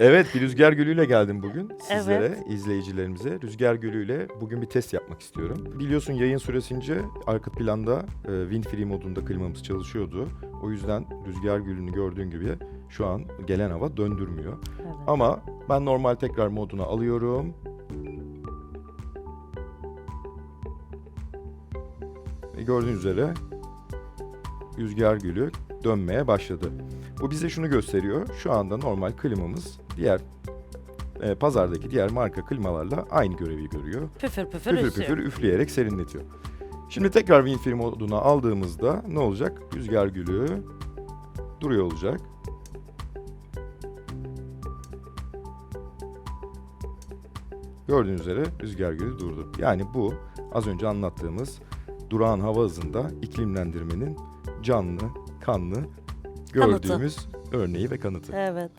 Evet bir rüzgar gülüyle geldim bugün sizlere, Evet. izleyicilerimize. Rüzgar gülüyle bugün bir test yapmak istiyorum. Biliyorsun yayın süresince arka planda e, Winfree modunda klimamız çalışıyordu. O yüzden rüzgar gülünü gördüğün gibi şu an gelen hava döndürmüyor. Evet. Ama ben normal tekrar moduna alıyorum. Ve gördüğünüz üzere rüzgar gülü dönmeye başladı. Bu bize şunu gösteriyor. Şu anda normal klimamız diğer e, pazardaki diğer marka klimalarla aynı görevi görüyor. Püfür püfür, Püfür esiyor. püfür üfleyerek serinletiyor. Şimdi tekrar Winfree moduna aldığımızda ne olacak? Rüzgar gülü duruyor olacak. Gördüğünüz üzere rüzgar gülü durdu. Yani bu az önce anlattığımız durağan hava hızında iklimlendirmenin canlı, kanlı gördüğümüz örneği ve kanıtı. Evet.